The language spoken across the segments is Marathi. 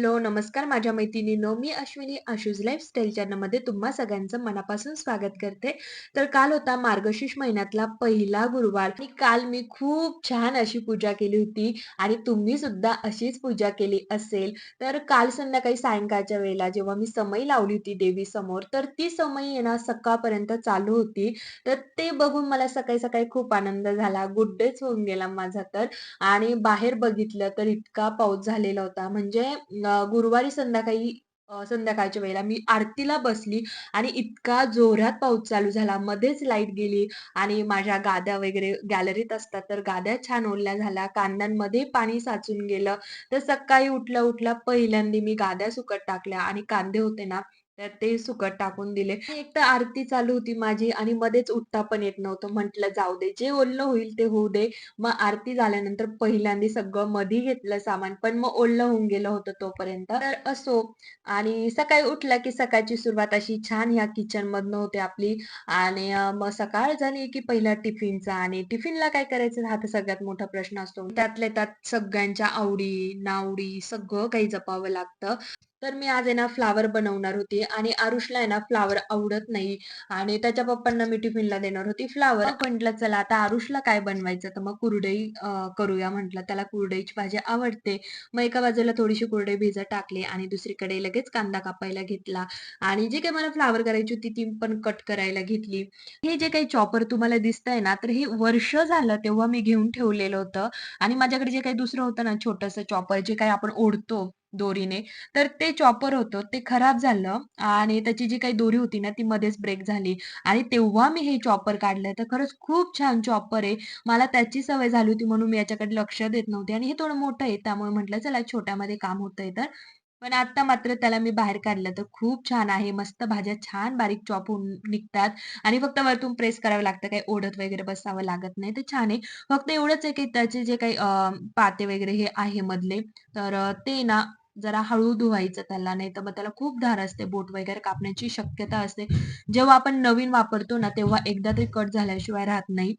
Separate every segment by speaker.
Speaker 1: हॅलो, नमस्कार माझ्या मैत्रिणींनो. मी अश्विनी आशूज लाईफस्टाईल चॅनलमध्ये तुम्हा सगळ्यांचं मनापासून स्वागत करते. तर काल होता मार्गशीर्ष महिन्यातला पहिला गुरुवार आणि काल मी खूप छान अशी पूजा केली होती आणि तुम्ही सुद्धा अशीच पूजा केली असेल. तर काल संध्याकाळी सायंकाळच्या वेळेला जेव्हा मी समई लावली होती देवीसमोर, तर ती समई आहे ना सकाळपर्यंत चालू होती. तर ते बघून मला सकाळी-सकाळी खूप आनंद झाला. गुड डेच होऊन गेला माझा तर आणि बाहेर बघितलं तर इतका पाऊस झालेला होता. म्हणजे गुरुवारी संध्याकाळी संध्याकाळच्या वेळेला मी आरतीला बसली आणि इतका जोरात पाऊस चालू झाला. मध्येच लाइट गेली आणि माझ्या गाद्या वगैरे गॅलरीत असतात, तर गाद्या छान ओल्या झाल्या. कांद्यांमध्ये पाणी साचून गेलं. तर सकाळी उठल्या-उठल्या पहिल्यांदा मी गाद्या सुकत टाकल्या आणि कांदे होते ना, त्यात ते सुकत टाकून दिले. एक तर आरती चालू होती माझी आणि मध्येच उठता पण येत नव्हतं. म्हटलं जाऊ दे, जे ओललं होईल ते होऊ दे. मग आरती झाल्यानंतर पहिल्यांदा सगळं मधी घेतलं सामान, पण मग ओलं होऊन गेलं होतं तोपर्यंत. तर असो आणि सकाळी उठला की सकाळची सुरुवात अशी छान ह्या किचनमधनं होते आपली आणि मग सकाळ झाली की पहिला टिफिनचा आणि टिफिनला काय करायचं हा तर सगळ्यात मोठा प्रश्न असतो. त्यातल्या त्यात सगळ्यांच्या आवडी, नावडी सगळं काही जपावं लागतं. तर मी आज आहे ना फ्लॉवर बनवणार होती आणि आरुषला आहे ना फ्लावर आवडत नाही आणि त्याच्या पप्पांना मी टिफिनला देणार होती फ्लावर म्हटलं चला आता आरुषला काय बनवायचं तर मग कुरडई करूया म्हटलं. त्याला कुरडईची भाजी आवडते. मग एका बाजूला थोडीशी कुरडई भिजत टाकली आणि दुसरीकडे लगेच कांदा कापायला घेतला आणि जे काही मला फ्लावर करायची होती ती पण कट करायला घेतली. हे जे काही चॉपर तुम्हाला दिसतंय ना, तर हे वर्ष झालं तेव्हा मी घेऊन ठेवलेलं होतं आणि माझ्याकडे जे काही दुसरं होतं ना छोटंसं चॉपर जे काही आपण ओढतो दोरीने, तर ते चॉपर होतं. ते खराब झालं आणि त्याची जी काही दोरी होती ना, ती मध्येच ब्रेक झाली आणि तेव्हा मी हे चॉपर काढलं. तर खरंच खूप छान चॉपर आहे. मला त्याची सवय झाली होती म्हणून मी याच्याकडे लक्ष देत नव्हते आणि हे थोडं मोठं आहे त्यामुळे म्हटलं चला छोट्यामध्ये काम होतंय तर. पण आता मात्र त्याला मी बाहेर काढलं तर खूप छान आहे. मस्त भाज्या छान बारीक चॉप होऊन निघतात आणि फक्त वरतून प्रेस करावं लागतं. काही ओढत वगैरे बसावं लागत नाही. तर छान आहे. फक्त एवढंच आहे की त्याचे जे काही पाते वगैरे हे आहे मधले, तर ते ना जरा हळू धुवायचं त्याला, नाही तर मग त्याला खूप धार असते. बोट वगैरे कापण्याची शक्यता असते. जेव्हा आपण नवीन वापरतो ना, तेव्हा एकदा ते कट झाल्याशिवाय राहत नाही.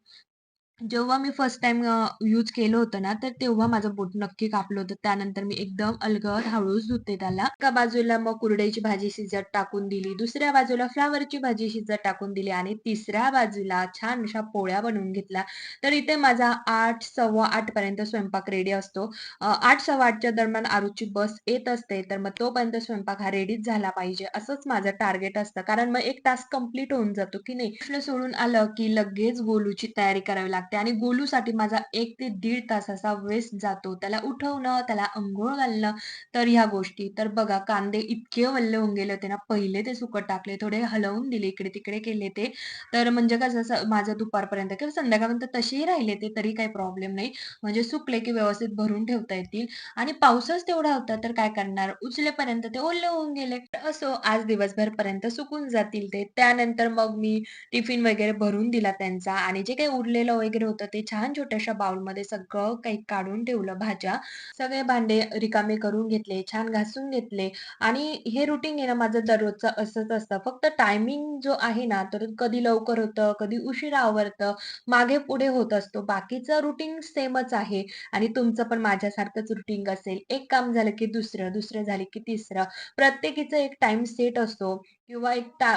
Speaker 1: जेव्हा मी फर्स्ट टाइम यूज केलं होतं ना, तर तेव्हा माझं बोट नक्की कापलं होतं. त्यानंतर मी एकदम अलगद हळूच धुते त्याला. एका बाजूला मग कुरडईची भाजी शिजत टाकून दिली, दुसऱ्या बाजूला फ्लावरची भाजी शिजत टाकून दिली आणि तिसऱ्या बाजूला छान अशा पोळ्या बनवून घेतल्या. तर इथे माझा आठ सव्वा आठ पर्यंत स्वयंपाक रेडी असतो. आठ सव्वा आठच्या दरम्यान आरुची बस येत असते, तर मग तोपर्यंत स्वयंपाक हा रेडीच झाला पाहिजे, असंच माझं टार्गेट असतं. कारण मग एक टास्क कंप्लीट होऊन जातो, की नाही. प्रश्न सोडून आलं की लगेच गोलूची तयारी करावी लागते आणि गोलूसाठी माझा एक ते दीड तासाचा वेस्ट जातो. त्याला उठवणं, त्याला अंघोळ घालणं, तर ह्या गोष्टी. तर बघा कांदे इतके वल्ले होऊन गेले होते ना, पहिले ते सुकट टाकले, थोडे हलवून दिले, इकडे-तिकडे केले ते. तर म्हणजे कसं माझं दुपारपर्यंत किंवा संध्याकाळपर्यंत तसेही राहिले ते, तरी काही प्रॉब्लेम नाही. म्हणजे सुकले की व्यवस्थित भरून ठेवता येतील आणि पाऊसच तेवढा होता, तर काय करणार? उचलेपर्यंत ते ओले होऊन गेले. असो आज दिवसभरपर्यंत सुकून जातील ते. त्यानंतर मग मी टिफिन वगैरे भरून दिला त्यांचा आणि जे काही उरलेलं वगैरे होतं ते छान छोट्याशा बाउलमध्ये सगळं काही काढून ठेवलं भाज्या. सगळे भांडे रिकामे करून घेतले, छान घासून घेतले आणि हे रुटीन आहे ना माझं दररोजचं असंच असतं. फक्त टायमिंग जो आहे ना, तर कधी लवकर होतं, कधी उशिरा आवरतं, मागे-पुढे होत असतो. बाकीचं रुटीन सेमच आहे आणि तुमचं पण माझ्यासारखंच रुटीन असेल. एक काम झालं की दुसरं, दुसरं झालं की तिसरं. प्रत्येकीचं एक टाइम सेट असतो किंवा एक ता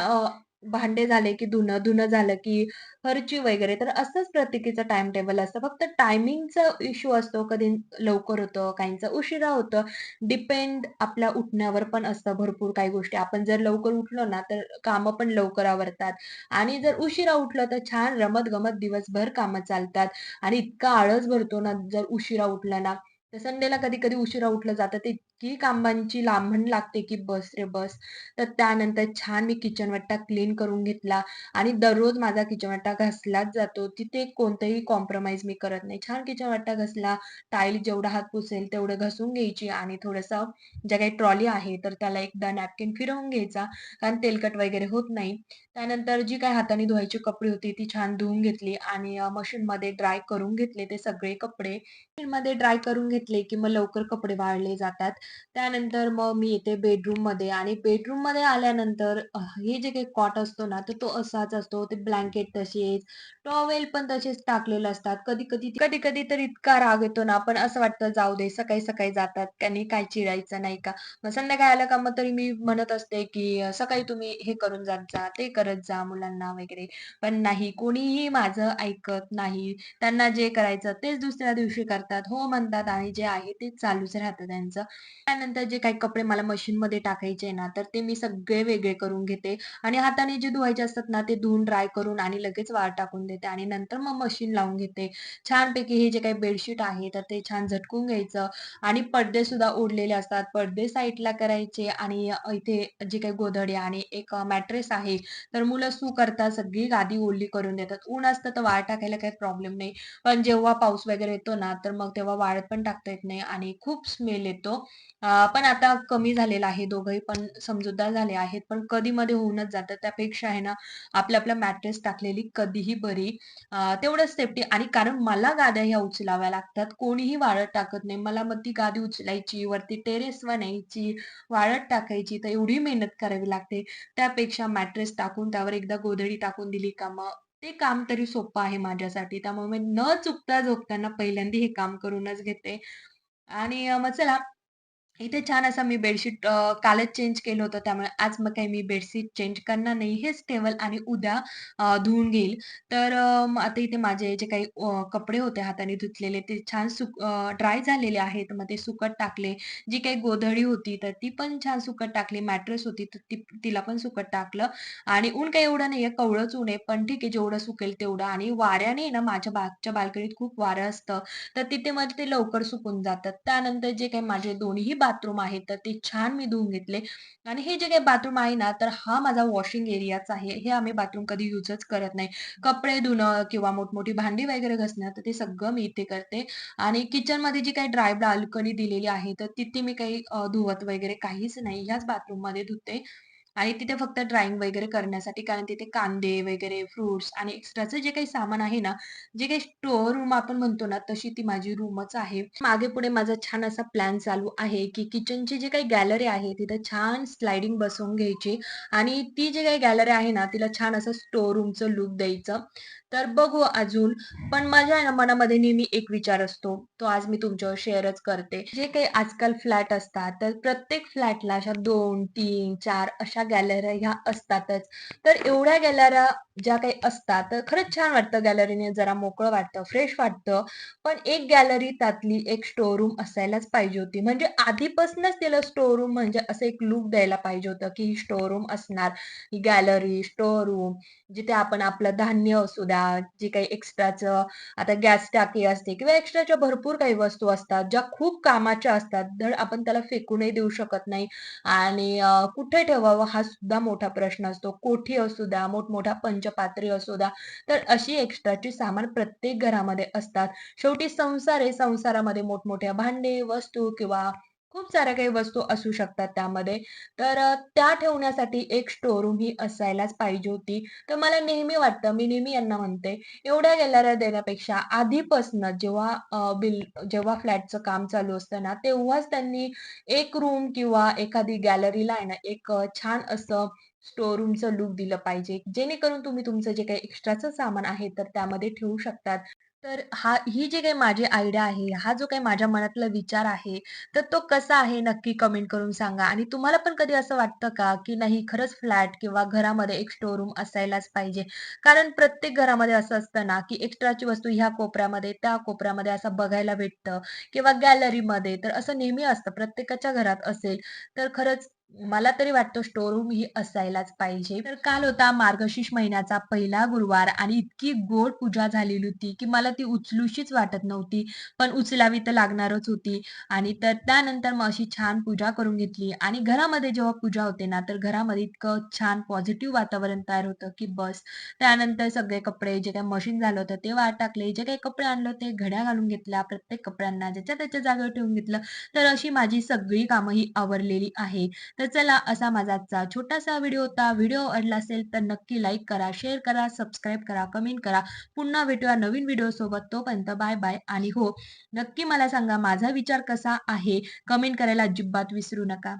Speaker 1: भांडे झाले की धुणं, धुणं झालं की फरची वगैरे. तर असंच प्रत्येकीचं टाइम टेबल असतं. फक्त टायमिंगचा इश्यू असतो. कधी लवकर होतं, काहींचा उशिरा होतं. डिपेंड आपल्या उठण्यावर पण असतं भरपूर काही गोष्टी. आपण जर लवकर उठलो ना, तर कामं पण लवकर आवरतात आणि जर उशिरा उठलं तर छान रमत-गमत दिवसभर कामं चालतात आणि इतका आळस भरतो ना, जर उशिरा उठलं ना. तर संडेला कधी-कधी उशिरा उठलं जातं. ते इतकी कामांची लांबण लागते की बस रे बस. तर त्यानंतर छान मी किचनवट्टा क्लीन करून घेतला आणि दररोज माझा किचनवट्टा घासलाच जातो. तिथे कोणतंही कॉम्प्रोमाइज मी करत नाही. छान किचनवट्टा घासला, टाईल जेवढा हात पुसेल तेवढं घासून घ्यायची आणि थोडंसं ज्या काही ट्रॉली आहे, तर त्याला एकदा नॅपकिन फिरवून घ्यायचा, कारण तेलकट वगैरे होत नाही. त्यानंतर जी काही हाताने धुवायची कपडे होती, ती छान धुवून घेतली आणि मशीनमध्ये ड्राय करून घेतले ते सगळे कपडे. मशीनमध्ये ड्राय करून घेतले घेतले, की मग लवकर कपडे वाळले जातात. त्यानंतर मग मी येते बेडरूममध्ये आणि बेडरूममध्ये आल्यानंतर अ, हे जे काही कॉट असतो ना, तर तो असाच असतो. ते ब्लँकेट तसेच, टॉवेल पण तसेच टाकलेले असतात. कधी-कधी कधी-कधी तर इतका राग येतो ना, पण असं वाटतं जाऊ दे सकाळी-सकाळी जातात, त्यांनी काय चिडायचं नाही का? मग संध्याकाळी आलं का मग तरी मी म्हणत असते, की अ, सकाळी तुम्ही हे करून जात जा, ते करत जा मुलांना वगैरे. पण नाही कोणीही माझं ऐकत नाही. त्यांना जे करायचं तेच दुसऱ्या दिवशी करतात. हो म्हणतात आणि जे आहे ते चालूच राहतं त्यांचं. त्यानंतर जे काही कपडे मला मशीनमध्ये टाकायचे ना, तर ते मी सगळे वेगळे करून घेते आणि हाताने जे धुवायचे असतात ना, ते धुवून ड्राय करून आणि लगेच वाळ टाकून देते आणि नंतर मग मशीन लावून घेते. छानपैकी हे जे काही बेडशीट आहे, तर ते छान झटकून घ्यायचं आणि पडदे सुद्धा ओढलेले असतात. पडदे साईडला करायचे आणि इथे जे काही गोधडे आणि एक मॅट्रेस आहे, तर मुलं सू करतात, सगळी गादी ओली करून देतात. ऊन असतं तर वाळ टाकायला काही प्रॉब्लेम नाही. पण जेव्हा पाऊस वगैरे येतो ना, तर मग तेव्हा वाळत पण टाकता येत नाही आणि खूप स्मेल येतो. पण आता कमी झालेला आहे. दोघंही पण समजूतदार झाले आहेत. पण कधी-मध्ये होऊनच जातं. त्यापेक्षा आहे ना, आपल्या आपलं मॅट्रेस टाकलेली कधीही बरी. तेवढंच सेफ्टी आणि कारण मला गाद्या ह्या उचलाव्या लागतात. कोणीही वाळत टाकत नाही. मला मग ती गादी उचलायची, वरती टेरेस न्यायची, वाळत टाकायची, तर एवढी मेहनत करावी लागते. त्यापेक्षा मॅट्रेस टाकून त्यावर एकदा गोधडी टाकून दिली का मग ते काम तरी सोपं आहे माझ्यासाठी. त्यामुळे मी न चुकता झोपताना पहिल्यांदा हे काम करूनच घेते. आणि मग चला इथे छान असं मी बेडशीट कालच चेंज केलं होतं. त्यामुळे आज मग काही मी बेडशीट चेंज करणार नाही. हेच ठेवल आणि उद्या धुवून घेईल. तर आता इथे माझे जे काही कपडे होते हाताने धुतलेले ते छान सुक ड्राय झालेले आहेत. मग ते सुकत टाकले. जी काही गोधडी होती तर ती पण छान सुकत टाकली. मॅट्रेस होती तर ती तिला पण सुकत टाकलं आणि ऊन काही एवढं नाहीये, कवळंच ऊन आहे. पण ठीक आहे जेवढं सुकेल तेवढं आणि वाऱ्याने ना माझ्या बागच्या बाल्कनीत खूप वारं असतं. तर तिथे मग ते लवकर सुकून जातात. त्यानंतर जे काही माझे दोन्हीही बाथरूम आहे तर ते छान मी धुवून घेतले आणि हे जे काही बाथरूम आहे ना, तर हा माझा वॉशिंग एरियाच आहे. हे आम्ही बाथरूम कधी युजच करत नाही. कपडे धुणं किंवा मोठमोठी भांडी वगैरे घसणं तर ते सगळं मी इथे करते आणि किचनमध्ये जी काही ड्राय बाल्कनी दिलेली आहे, तर तिथे मी काही धुवत वगैरे काहीच नाही. ह्याच बाथरूममध्ये धुते. आणि तिथे फक्त ड्राइंग वगैरे करण्यासाठी कारण तिथे कांदे वगैरे, फ्रुट्स आणि एक्स्ट्राचं जे काही सामान आहे ना, जे काही स्टोअर रूम आपण म्हणतो ना, तशी ती माझी रूमच आहे. मागे-पुढे माझा छान असा प्लॅन चालू आहे, की किचनची जी काही गॅलरी आहे, तिथे छान स्लायडिंग बसवून घ्यायची आणि ती जी काही गॅलरी आहे ना, तिला छान असं स्टोअर रूमचं लुक द्यायचं. तर बघू अजून. पण माझ्या मनामध्ये नेहमी एक विचार असतो, तो आज मी तुमच्यावर शेअरच करते. जे काही आजकाल फ्लॅट असतात, तर प्रत्येक फ्लॅटला अशा 2, 3, 4 अशा गॅलऱ्या ह्या असतातच. तर एवढ्या गॅलऱ्या ज्या काही असतात, तर खरंच छान वाटतं गॅलरीने जरा मोकळं वाटतं, फ्रेश वाटतं. पण एक गॅलरी त्यातली एक स्टोअर रूम असायलाच पाहिजे होती. म्हणजे आधीपासूनच तिला स्टोअर रूम म्हणजे असं एक लुक द्यायला पाहिजे होतं, की ही स्टोअर रूम असणार. ही गॅलरी, स्टोअर रूम जिथे आपण आपलं धान्य असू द्या, जे काही एक्स्ट्राचं आता गॅस टाकी असते किंवा एक्स्ट्राच्या भरपूर काही वस्तू असतात, ज्या खूप कामाच्या असतात. धड आपण त्याला फेकूनही देऊ शकत नाही आणि कुठे ठेवावं हा सुद्धा मोठा प्रश्न असतो. कोठी असू द्या, मोठमोठ्या पंचपात्री असू द्या, तर अशी एक्स्ट्राची सामान प्रत्येक घरामध्ये असतात. शेवटी संसार आहे, संसारामध्ये मोठमोठ्या भांडे, वस्तू किंवा खूप साऱ्या काही वस्तू असू शकतात त्यामध्ये. तर त्या ठेवण्यासाठी एक स्टोअर रूम ही असायलाच पाहिजे होती. तर मला नेहमी वाटतं, मी नेहमी यांना म्हणते, एवढ्या गॅलऱ्या देण्यापेक्षा आधीपासून जेव्हा बिल जेव्हा फ्लॅटचं काम चालू असतं ना, तेव्हाच त्यांनी एक रूम किंवा एखादी गॅलरीला आहे ना, एक छान असं स्टोर रूमचं लूक दिलं पाहिजे. जेणेकरून तुम्ही तुमचं जे काही एक्स्ट्राचं सामान आहे, तर त्यामध्ये ठेवू शकतात. तर हा ही जी काही माझी आयडिया आहे, हा जो काही माझ्या मनातला विचार आहे, तर तो कसा आहे नक्की कमेंट करून सांगा. आणि तुम्हाला पण कधी असं वाटतं का, की नाही खरंच फ्लॅट किंवा घरामध्ये एक स्टोरूम रूम असायलाच पाहिजे? कारण प्रत्येक घरामध्ये असं असतं ना, की एक्स्ट्राची वस्तू ह्या कोपऱ्यामध्ये, त्या कोपऱ्यामध्ये असं बघायला भेटतं किंवा गॅलरीमध्ये तर असं नेहमी असतं. प्रत्येकाच्या घरात असेल. तर खरंच मला तरी वाटतं स्टोरूम रूम ही असायलाच पाहिजे. तर काल होता मार्गशीर्ष महिन्याचा पहिला गुरुवार आणि इतकी गोड पूजा झालेली होती, की मला ती उचलूशीच वाटत नव्हती. पण उचलावी तर लागणारच होती आणि तर त्यानंतर मग अशी छान पूजा करून घेतली आणि घरामध्ये जेव्हा पूजा होते ना, तर घरामध्ये इतकं छान पॉझिटिव्ह वातावरण तयार होतं, की बस. त्यानंतर सगळे कपडे जे काही मशीन झालं होतं ते वाट टाकले. जे काही कपडे आणले होते घड्या घालून घेतल्या. प्रत्येक कपड्यांना ज्याच्या त्याच्या जागेवर ठेवून घेतलं. तर अशी माझी सगळी कामं ही आवरलेली आहे. तर तर चला असा माझा आजचा छोटासा व्हिडिओ होता. व्हिडिओ आवडला असेल तर नक्की लाईक करा, शेअर करा, सबस्क्राईब करा, कमेंट करा. पुन्हा भेटूया नवीन व्हिडिओसोबत. तोपर्यंत बाय बाय आणि हो, नक्की मला सांगा माझा विचार कसा आहे? कमेंट करायला अजिबात विसरू नका.